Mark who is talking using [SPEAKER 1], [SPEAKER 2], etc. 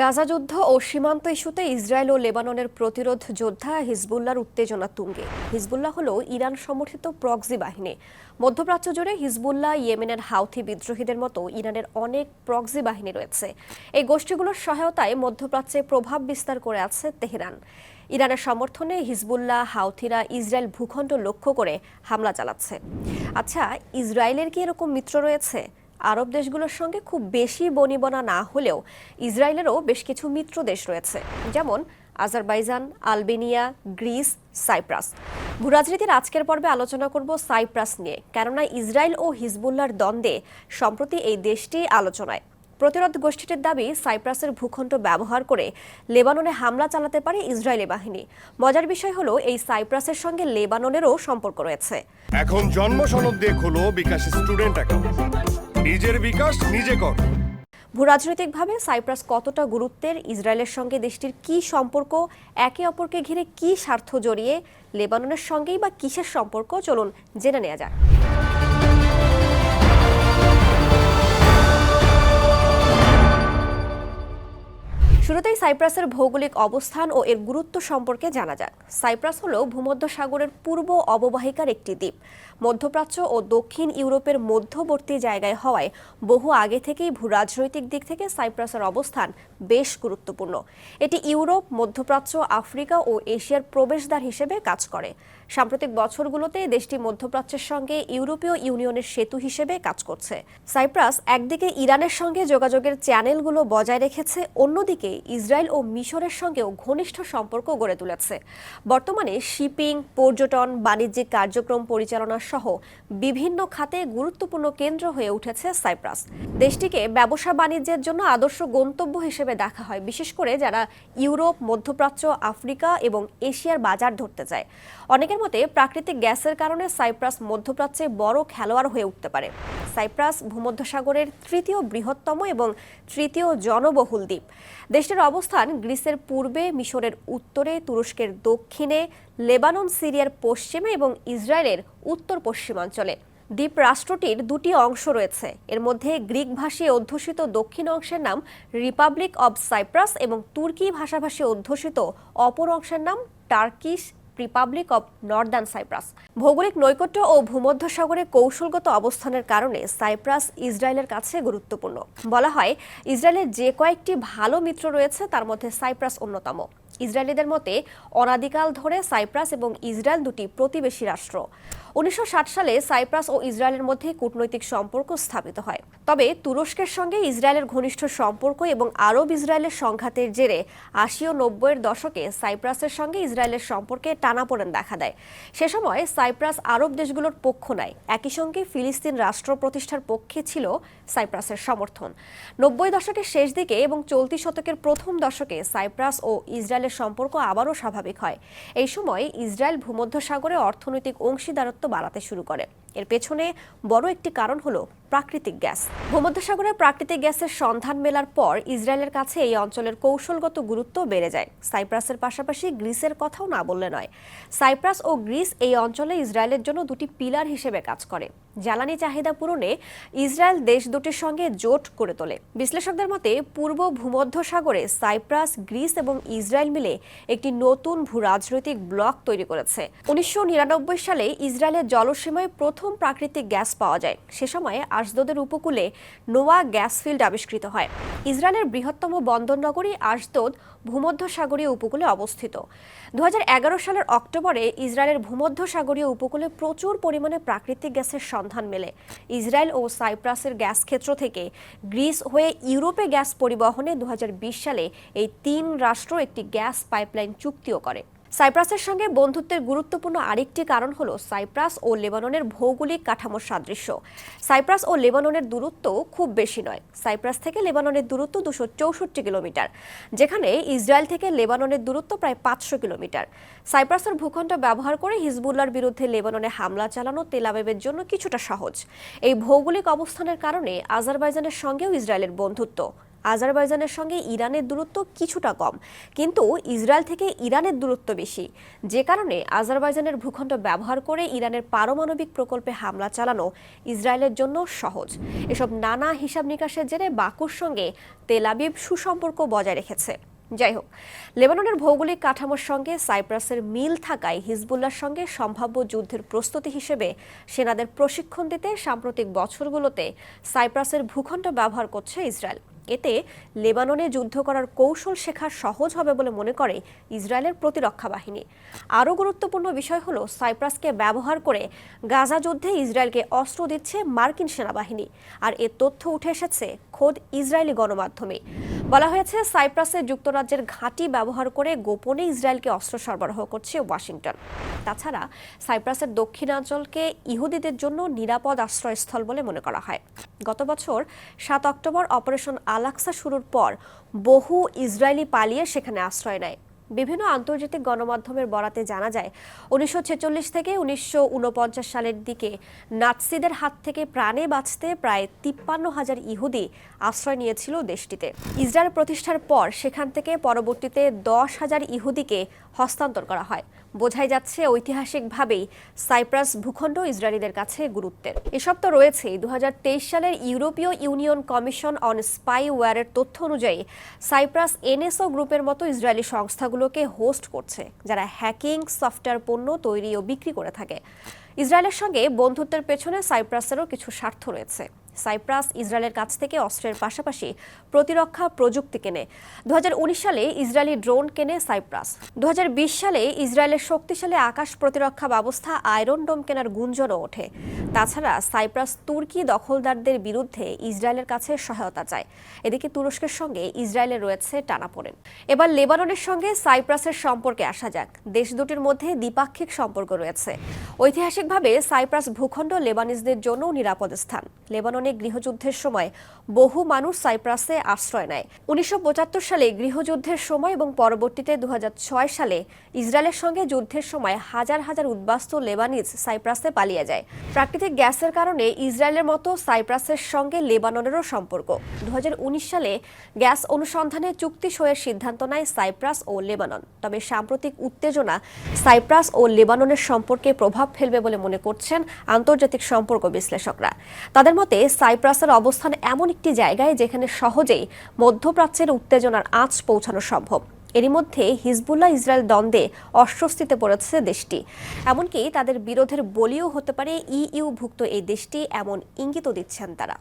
[SPEAKER 1] গাজা যুদ্ধ ও সীমান্ত ইস্যুতে ইসরায়েল ও লেবাননের প্রতিরোধ যোদ্ধা হিজবুল্লাহর উত্তেজনা তুঙ্গে। হিজবুল্লাহ হল ইরান সমর্থিত প্রক্সি বাহিনী। মধ্যপ্রাচ্য জুড়ে হিজবুল্লাহ ইয়েমেনের হাউথি বিদ্রোহীদের মতো ইরানের অনেক প্রক্সি বাহিনী রয়েছে। এই গোষ্ঠীগুলোর সহায়তায় মধ্যপ্রাচ্যে প্রভাব বিস্তার করে আছে তেহরান। ইরানের সমর্থনে হিজবুল্লাহ হাউথিরা ইসরায়েল ভূখণ্ড লক্ষ্য করে হামলা চালাচ্ছে। আচ্ছা ইসরায়েলের কি এরকম মিত্র রয়েছে? আরব দেশগুলোর সঙ্গে খুব বেশি বনিবনা না হলেও ইসরায়েলেরও বেশ কিছু মিত্র দেশ রয়েছে, যেমন আজারবাইজান, আলবেনিয়া, গ্রিস, সাইপ্রাস। ভূরাজনীতির আজকের পর্বে আলোচনা করব সাইপ্রাস নিয়ে। কেননা ইসরায়েল ও হিজবুল্লার দ্বন্দ্বে সম্প্রতি এই দেশটি আলোচনায়। প্রতিরোধ গোষ্ঠীটির দাবি, সাইপ্রাসের ভূখণ্ড ব্যবহার করে লেবাননে হামলা চালাতে পারে ইসরায়েলি বাহিনী। মজার বিষয় হলো, এই সাইপ্রাসের সঙ্গে লেবাননেরও সম্পর্ক রয়েছে।
[SPEAKER 2] এখন জন্ম সনদ দিয়ে খোলো বিকাশ স্টুডেন্ট অ্যাকাউন্ট। নিজের বিকাশ নিজে কর।
[SPEAKER 1] ভূরাজনৈতিকভাবে সাইপ্রাস কতটা গুরুত্বের? ইসরায়েলের সঙ্গে দেশটির কি সম্পর্ক? একে অপরকে ঘিরে কি স্বার্থ জড়িয়ে? লেবাননের সঙ্গেই বা কিসের সম্পর্ক? চলুন জেনে নেওয়া যাক। শুরুতেই সাইপ্রাসের ভৌগোলিক অবস্থান ও এর গুরুত্ব সম্পর্কে জানা যাক। সাইপ্রাস হল ভূমধ্যসাগরের পূর্ব অববাহিকার একটি দ্বীপ। মধ্যপ্রাচ্য ও দক্ষিণ ইউরোপের মধ্যবর্তী জায়গায় হওয়ায় বহু আগে থেকেই ভূরাজনৈতিক দিক থেকে সাইপ্রাসের অবস্থান বেশ গুরুত্বপূর্ণ। এটি ইউরোপ, মধ্যপ্রাচ্য, আফ্রিকা ও এশিয়ার প্রবেশদ্বার হিসেবে কাজ করে। সাম্প্রতিক বছরগুলোতে দেশটি মধ্যপ্রাচ্যের সঙ্গে ইউরোপীয় ইউনিয়নের সেতু হিসেবে কাজ করছে। সাইপ্রাস একদিকে ইরানের সঙ্গে যোগাযোগের চ্যানেলগুলো বজায় রেখেছে, অন্যদিকে ইসরায়েল ও মিশরের সঙ্গেও ঘনিষ্ঠ সম্পর্ক গড়ে তুলেছে। বর্তমানে শিপিং, পর্যটন, বাণিজ্যিক কার্যক্রম পরিচালনা সহ বিভিন্ন খাতে গুরুত্বপূর্ণ কেন্দ্র হয়ে উঠেছে সাইপ্রাস। দেশটিকে ব্যবসা বাণিজ্যের জন্য আদর্শ গন্তব্য হিসেবে দেখা হয়, বিশেষ করে যারা ইউরোপ, মধ্যপ্রাচ্য, আফ্রিকা এবং এশিয়ার বাজার ধরতে চায়। অনেকের মতে, প্রাকৃতিক গ্যাসের কারণে সাইপ্রাস মধ্যপ্রাচ্যে বড় খেলোয়াড় হয়ে উঠতে পারে। সাইপ্রাস ভূমধ্যসাগরের তৃতীয় বৃহত্তম এবং তৃতীয় জনবহুল দ্বীপ। দেশটির অবস্থান গ্রিসের পূর্বে মিশরের উত্তরে, তুরস্কের দক্ষিণে, লেবানন, সিরিয়ার পশ্চিমে এবং ইসরায়েলের উত্তর পশ্চিমাঞ্চলে দ্বীপ রাষ্ট্রটির দুটি অংশ রয়েছে। এর মধ্যে গ্রিক ভাষী অধ্যুষিত দক্ষিণ অংশের নাম রিপাবলিক অব সাইপ্রাস এবং তুর্কি ভাষাভাষী অধ্যুষিত অপর অংশের নাম Turkish Republic of Northern Cyprus ভৌগোলিক নৈকট্য ও ভূমধ্যসাগরে কৌশলগত অবস্থানের কারণে সাইপ্রাস ইসরায়েলের কাছে গুরুত্বপূর্ণ। বলা হয়, ইসরায়েলের যে কয়েকটি ভালো মিত্র রয়েছে, তার মধ্যে সাইপ্রাস অন্যতম। ইসরায়েলিদের মতে, অনাদিকাল ধরে সাইপ্রাস এবং ইসরায়েল দুটি প্রতিবেশী রাষ্ট্র। উনিশশো ষাট সালে সাইপ্রাস ও ইসরায়েলের মধ্যে কূটনৈতিক সম্পর্ক স্থাপিত হয়। তবে তুরস্কের সঙ্গে ইসরায়েলের ঘনিষ্ঠ সম্পর্ক এবং আরব ইসরায়েলের সংঘাতের জেরে আশি ও নব্বইয়ের দশকে সাইপ্রাসের সঙ্গে ইসরায়েলের সম্পর্কে টানাপোড়েন দেখা দেয়। সে সময় সাইপ্রাস আরব দেশগুলোর পক্ষ নেয়, একই সঙ্গে ফিলিস্তিন রাষ্ট্র প্রতিষ্ঠার পক্ষে ছিল সাইপ্রাসের সমর্থন। নব্বই দশকের শেষ দিকে এবং চলতি শতকের প্রথম দশকে সাইপ্রাস ও ইসরায়েলের সম্পর্ক আবারও স্বাভাবিক হয়। এই সময় ইসরায়েল ভূমধ্যসাগরে অর্থনৈতিক অংশীদারত্ব বাড়াতে শুরু করে। এর পেছনে বড় একটি কারণ হলো প্রাকৃতিক গ্যাস। ভূমধ্যসাগরে প্রাকৃতিক গ্যাসের সন্ধান মেলার পর ইসরায়েলের কাছে এই অঞ্চলের কৌশলগত গুরুত্ব বেড়ে যায়। সাইপ্রাসের পাশাপাশি গ্রিসের কথাও না বললে নয়। সাইপ্রাস ও গ্রিস এই অঞ্চলে ইসরায়েলের জন্য দুটি পিলার হিসেবে কাজ করে। জ্বালানি চাহিদা পূরণে ইসরায়েল দেশ দুটির সঙ্গে জোট করে তোলে। বিশ্লেষকদের মতে, পূর্ব ভূমধ্যসাগরে সাইপ্রাস, গ্রিস এবং ইসরায়েল মিলে একটি নতুন ভূ রাজনৈতিক ব্লক তৈরি করেছে। উনিশশো নিরানব্বই সালে ইসরায়েলের জলসীমায় প্রথম প্রাকৃতিক গ্যাস পাওয়া যায়। সে সময়ে আশদোদের উপকূলে নোয়া গ্যাস ফিল্ড আবিষ্কৃত হয়। ইসরায়েলের বৃহত্তম বন্দরনগরী আশদোদ ভূমধ্যসাগরীয় উপকূলে অবস্থিত। দু হাজার এগারো সালের অক্টোবরে ইসরায়েলের ভূমধ্যসাগরীয় উপকূলে প্রচুর পরিমাণে প্রাকৃতিক গ্যাসের সন্ধান মেলে। ইসরায়েল ও সাইপ্রাসের গ্যাস ক্ষেত্র থেকে গ্রিস হয়ে ইউরোপে গ্যাস পরিবহনে দু হাজার বিশ সালে এই তিন রাষ্ট্র একটি গ্যাস পাইপলাইন চুক্তিও করে। সাইপ্রাসের সঙ্গে বন্ধুত্বের গুরুত্বপূর্ণ আরেকটি কারণ হলো সাইপ্রাস ও লেবাননের ভৌগোলিক কাঠামোর সাদৃশ্য। সাইপ্রাস ও লেবাননের দূরত্ব খুব বেশি নয়। সাইপ্রাস থেকে লেবাননের দূরত্ব দুশো চৌষট্টি কিলোমিটার, যেখানে ইসরায়েল থেকে লেবাননের দূরত্ব প্রায় পাঁচশো কিলোমিটার। সাইপ্রাসের ভূখণ্ড ব্যবহার করে হিজবুল্লার বিরুদ্ধে লেবাননে হামলা চালানো তেলাবেবের জন্য কিছুটা সহজ। এই ভৌগোলিক অবস্থানের কারণে আজারবাইজানের সঙ্গেও ইসরায়েলের বন্ধুত্ব। আজারবাইজানের সঙ্গে ইরানের দূরত্ব কিছুটা কম। কিন্তু ইসরায়েল থেকে ইরানের দূরত্ব বেশি। যে কারণে আজারবাইজানের ভূখণ্ড ব্যবহার করে ইরানের পারমাণবিক প্রকল্পে হামলা চালানো ইসরায়েলের জন্য সহজ। এসব নানা হিসাব নিকাশের জেরে বাকুর সঙ্গে তেলাবিব সুসম্পর্ক বজায় রেখেছে। যাই হোক, লেবাননের ভৌগোলিক কাঠামোর সঙ্গে সাইপ্রাসের মিল থাকায় হিজবুল্লার সঙ্গে সম্ভাব্য যুদ্ধের প্রস্তুতি হিসেবে সেনাদের প্রশিক্ষণ দিতে সাম্প্রতিক বছরগুলোতে সাইপ্রাসের ভূখণ্ড ব্যবহার করছে ইসরায়েল। এতে লেবাননে যুদ্ধ করার কৌশল শেখা সহজ হবে বলে মনে করে ইসরায়েলের প্রতিরক্ষা বাহিনী। আরও গুরুত্বপূর্ণ বিষয় হলো সাইপ্রাসকে ব্যবহার করে গাজা যুদ্ধে ইসরায়েলকে অস্ত্র দিচ্ছে মার্কিন সেনাবাহিনী। আর এ তথ্য উঠে এসেছে খোদ ইসরায়েলি গণমাধ্যমে। বলা হয়েছে, সাইপ্রাসে যুক্তরাজ্যের ঘাঁটি ব্যবহার করে গোপনে ইসরায়েলকে অস্ত্র সরবরাহ করছে ওয়াশিংটন। তাছাড়া, সাইপ্রাসের দক্ষিণাঞ্চলকে ইহুদিদের জন্য নিরাপদ আশ্রয়স্থল বলে মনে করা হয়। গত বছর সাত অক্টোবর অপারেশন আলাক্সা শুরুর পর বহু ইসরায়েলি পালিয়ে সেখানে আশ্রয় নেয়। বিভিন্ন আন্তর্জাতিক গণমাধ্যমের বরাতে জানা যায়, উনিশশো ছেচল্লিশ থেকে উনিশশো উনপঞ্চাশ সালের দিকে নাৎসিদের হাত থেকে প্রাণে বাঁচতে প্রায় তিপ্পান্ন হাজার ইহুদি আশ্রয় নিয়েছিল দেশটিতে। ইসরায়েল প্রতিষ্ঠার পর সেখান থেকে পরবর্তীতে দশ হাজার ইহুদিকে হস্তান্তর করা হয়। বোঝাই যাচ্ছে ঐতিহাসিকভাবেই সাইপ্রাস ভূখণ্ড ইসরায়েলিদের কাছে গুরুত্বের। এসব তো রয়েছেই। দু হাজার তেইশ সালের ইউরোপীয় ইউনিয়ন কমিশন অন স্পাই স্পাইওয়্যারের তথ্য অনুযায়ী সাইপ্রাস এনএসও গ্রুপের মতো ইসরায়েলি সংস্থাগুলোকে হোস্ট করছে, যারা হ্যাকিং সফটওয়্যার পণ্য তৈরি ও বিক্রি করে থাকে। ইসরায়েলের সঙ্গে বন্ধুত্বের পেছনে সাইপ্রাসেরও কিছু স্বার্থ রয়েছে। সাইপ্রাস ইসরায়েলের কাছ থেকে অস্ত্রের পাশাপাশি প্রতিরক্ষা প্রযুক্তি কেনে। দু সালে ইসরায়েলি ড্রোন কেনে সাইপ্রাস। দু সালে ইসরায়েলের শক্তিশালী আকাশ প্রতিরক্ষা ব্যবস্থা আয়রন ডোম কেনার গুঞ্জনও ওঠে। তাছাড়া সাইপ্রাস তুর্কি দখলদারদের বিরুদ্ধে ইসরায়েলের কাছে সহায়তা চায়। এদিকে তুরস্কের সঙ্গে ইসরায়েলের রয়েছে টানাপোড়েন। এবার লেবাননের সঙ্গে সাইপ্রাসের সম্পর্কে আসা যাক। দেশ দুটির মধ্যে দ্বিপাক্ষিক সম্পর্ক রয়েছে। ঐতিহাসিকভাবে সাইপ্রাস ভূখণ্ড লেবানিজদের জন্য নিরাপদ স্থান। লেবাননে গৃহযুদ্ধের সময় বহু মানুষ সাইপ্রাসে আশ্রয় নেয়। উনিশশো সালে গৃহযুদ্ধের সময় এবং পরবর্তীতে দু সালে ইসরায়েলের সঙ্গে যুদ্ধের সময় হাজার হাজার উদ্বাস্ত লেবানিজ সাইপ্রাসে পালিয়ে যায়। প্রাকৃতিক গ্যাসের কারণে ইসরায়েলের মতো সাইপ্রাসের সঙ্গে লেবাননেরও সম্পর্ক। দু সালে গ্যাস অনুসন্ধানে চুক্তি সইয়ের সিদ্ধান্ত নেয় সাইপ্রাস ও লেবানন। তবে সাম্প্রতিক উত্তেজনা সাইপ্রাস ও লেবাননের সম্পর্কে প্রভাব ফেলবে বলে মনে করছেন আন্তর্জাতিক সম্পর্ক বিশ্লেষকরা। তাদের মতে সাইপ্রাসের অবস্থান এমন একটি জায়গায় যেখানে সহজেই মধ্যপ্রাচ্যের উত্তেজনার আঁচ পৌঁছানো সম্ভব। এরই মধ্যে হিজবুল্লাহ ইসরায়েল দ্বন্দ্বে অস্বস্তিতে পড়েছে দেশটি। এমনকি তাদের বিরোধের বলিও হতে পারে ইইউভুক্ত এই দেশটি, এমন ইঙ্গিতও দিচ্ছেন তারা।